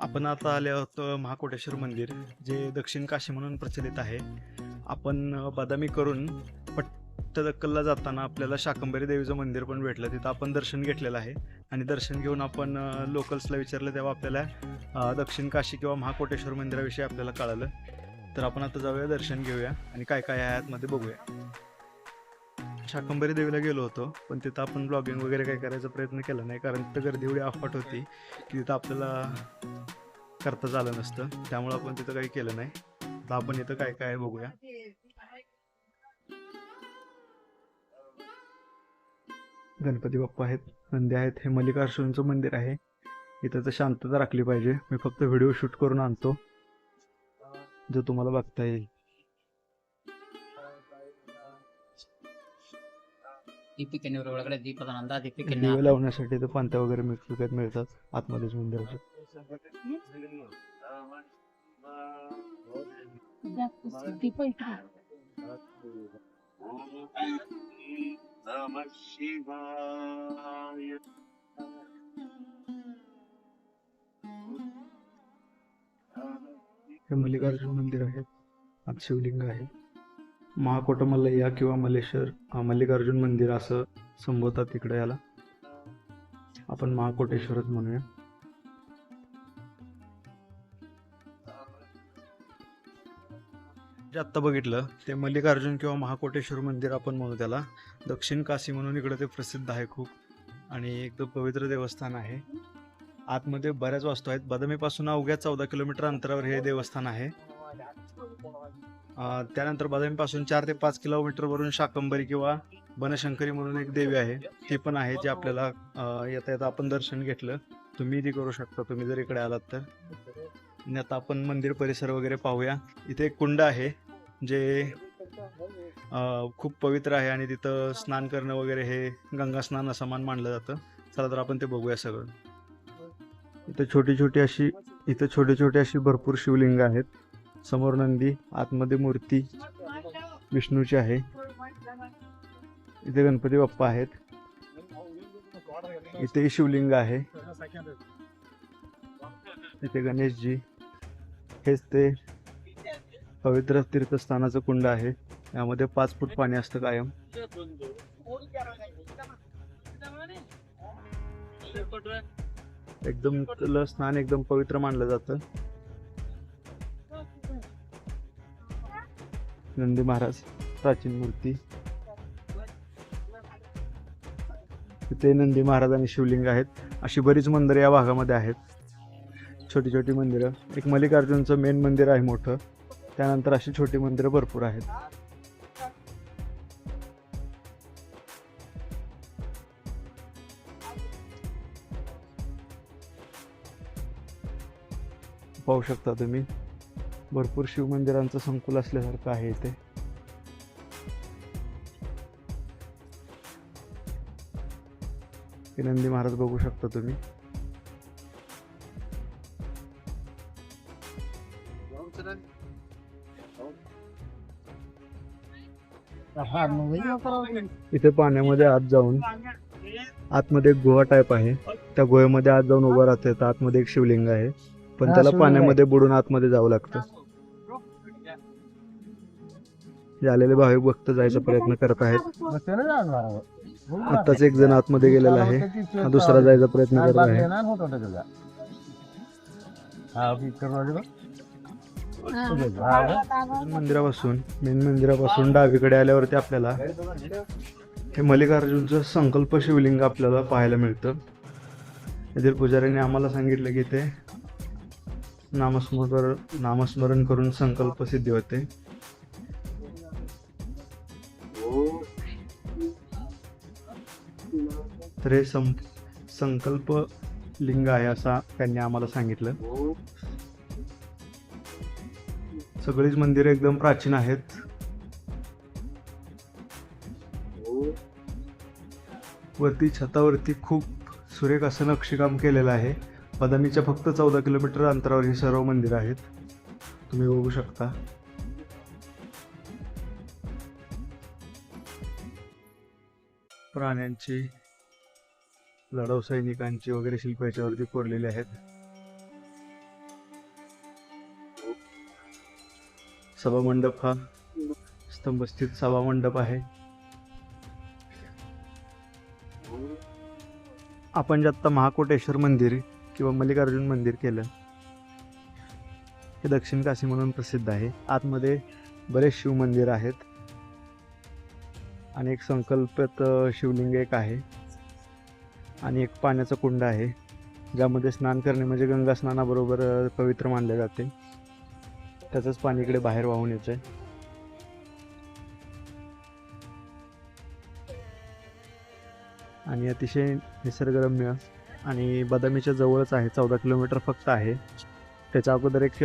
आपण आता आले आहोत महाकोटेश्वर मंदिर जे दक्षिण काशी म्हणून प्रचलित आहे. आपण बदामी करून पट्टदक्कलला जाताना आपल्याला शाकंबरी देवीचं मंदिर पण भेटलं. तिथं आपण दर्शन घेतलेलं आहे. आणि दर्शन घेऊन आपण लोकल्सला विचारलं तेव्हा आपल्याला दक्षिण काशी किंवा महाकोटेश्वर मंदिराविषयी आपल्याला कळालं. तर आपण आता जाऊया दर्शन घेऊया. आणि काय काय आहे आतमध्ये बघूया. शाकंबरी देवीला गेलो होतो पण तिथं आपण ब्लॉगिंग वगैरे काही करायचा प्रयत्न केला नाही कारण तिथं गर्दी एवढी अफाट होती की तिथं आपल्याला करता झालं नसतं. त्यामुळं आपण तिथं काही केलं नाही. तर आपण इथं काय काय आहे बघूया. गणपती बाप्पा आहेत नंदी आहेत हे मल्लिकार्जुनचं मंदिर आहे. इथं तर शांतता राखली पाहिजे. मी फक्त व्हिडिओ शूट करून आणतो जो तुम्हाला बघता येईल. दीपी किन्नी वगैरे दीपक नंदा दीपी किन्नी दिवे लावण्यासाठी तर पंत्या वगैरे मिळ- विकत मिळतात आतमध्येच मंदिराच्या हे मल्लिकार्जुन मंदिर आहे शिवलिंग आहे. महाकोटमल्लय्या किंवा मल्लेश्वर मल्लिकार्जुन मंदिर असं संबोधतात तिकडे याला. आपण महाकोटेश्वरच म्हणूया. जे आत्ता बघितलं ते मल्लिकार्जुन किंवा महाकोटेश्वर मंदिर आपण म्हणू त्याला. दक्षिण काशी म्हणून इकडे ते प्रसिद्ध आहे खूप. आणि एकदम पवित्र देवस्थान आहे. आतमध्ये बऱ्याच वास्तू आहेत. बदामीपासून अवघ्या चौदा किलोमीटर अंतरावर हे देवस्थान आहे. त्यानंतर बदामीपासून चार ते पाच किलोमीटरवरून शाकंबरी किंवा बनशंकरी म्हणून एक देवी आहे. ती पण आहे जी आपल्याला येता येता आपण दर्शन घेतलं. तुम्ही ती करू शकता. तुम्ही जर इकडे आलात तर. आणि आता आपण मंदिर परिसर वगैरे पाहूया. इथे एक कुंड आहे जे खूप पवित्र आहे आणि तिथं स्नान करणं वगैरे हे गंगा स्नान समान मानलं जातं. चला तर आपण ते बघूया सगळं. इथं छोटी छोटी अशी इथं छोटी छोटी अशी भरपूर शिवलिंग आहेत. समोर नंदी आतमध्ये मूर्ती विष्णूची आहे. इथे गणपती बाप्पा आहेत. इथे शिवलिंग आहे. इथे गणेशजी. हेच ते पवित्र तीर्थस्थानाचं कुंड आहे. यामध्ये पाच फूट पाणी असतं कायम. एकदम स्नान एकदम पवित्र मानलं जातं. नंदी महाराज प्राचीन मूर्ती. तिथे नंदी महाराज आणि शिवलिंग आहेत. अशी बरीच मंदिरं या भागामध्ये आहेत. छोटी छोटी मंदिरं. एक मल्लिकार्जुनचं मेन मंदिर आहे मोठं. त्यानंतर अशी छोटी मंदिरं भरपूर आहेत. पाहू शकता तुम्ही. भरपूर शिवमंदिरांचं संकुल असल्यासारखं आहे इथे. हे नंदी महाराज बघू शकता तुम्ही. इथे पाण्यामध्ये आत जाऊन आतमध्ये एक गुहा टाईप आहे. त्या गुहेमध्ये आत जाऊन उभं राहता आतमध्ये एक शिवलिंग आहे. पण त्याला पाण्यामध्ये बुडून आतमध्ये जावं लागतं. आलेले भाविक भक्त जायचा प्रयत्न करत आहेत. आत्ताच एक जण आतमध्ये गेलेला आहे. हा दुसरा जायचा प्रयत्न करत आहे. मंदिरापासून मेन मंदिरापासून डावीकडे आल्यावरती आपल्याला हे मल्लिकार्जुनचं संकल्प शिवलिंग आपल्याला पाहायला मिळतं. येथील पुजाऱ्यांनी आम्हाला सांगितलं की ते नामस्मरण नामस्मरण करून संकल्प सिद्धी होते. तर हे सं संकल्प लिंग आहे असा त्यांनी आम्हाला सांगितलं. सगळीच मंदिरं एकदम प्राचीन आहेत. वरती छतावरती खूप सुरेख असं नक्षीकाम केलेलं आहे. बदामीच्या फक्त चौदा किलोमीटर अंतरावर ही सर्व मंदिरं आहेत. तुम्ही बघू शकता. प्राण्यांची लढाऊ सैनिकांची वगैरे शिल्प याच्यावरती कोरलेली आहेत. सभा मंडप हा स्तंभस्थित सभामंडप आहे. आपण जे आत्ता महाकोटेश्वर मंदिर किंवा मल्लिकार्जुन मंदिर केलं हे दक्षिण काशी म्हणून प्रसिद्ध आहे. आतमध्ये बरेच शिवमंदिर आहेत. आणि एक संकल्पित शिवलिंग एक आहे. आणि एक पाण्याचा कुंड आहे ज्यामध्ये स्नान करणे म्हणजे गंगा स्नानाबरोबर पवित्र मानले जाते. त्याचंच पाणी इकडे बाहेर वाहून येतं आहे आणि अतिशय निसर्गरम्य आणि बदामीच्या जवळच आहे चौदा किलोमीटर फक्त आहे. त्याच्या अगोदर एक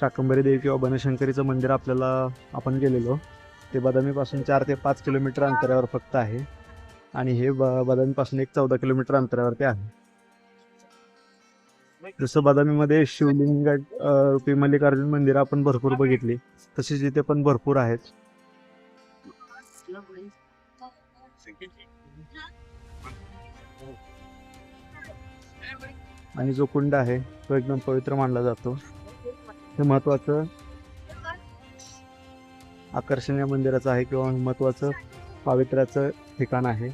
शाकंभरी देवी किंवा बनशंकरीचं मंदिर आपल्याला आपण गेलेलो. ते बदामीपासून चार ते पाच किलोमीटर अंतरावर फक्त आहे. आणि हे ब बदामीपासून एक चौदा किलोमीटर अंतरावरती आहे. जसं बदामीमध्ये शिवलिंग रूपी मल्लिकार्जुन मंदिर आपण भरपूर बघितली तशीच इथे पण भरपूर आहेत. आणि जो कुंड आहे तो एकदम पवित्र मानला जातो. हे महत्वाचं आकर्षणीय मंदिराचं आहे किंवा महत्वाचं पावित्र्याचं ठिकाण आहे.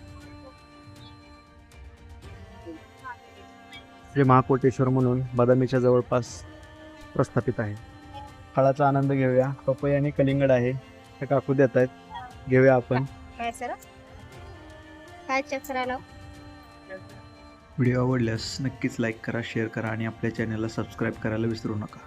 जे महाकोटेश्वर म्हणून बदामीच्या जवळपास प्रस्थापित आहे. फळाचा आनंद घेऊया. पपई आणि कलिंगड आहे. हे काकू देत आहेत. घेऊया आपण. काय सर? काय व्हिडिओ आवडल्यास नक्कीच लाईक करा शेअर करा आणि आपल्या चॅनलला सबस्क्राईब करायला विसरू नका.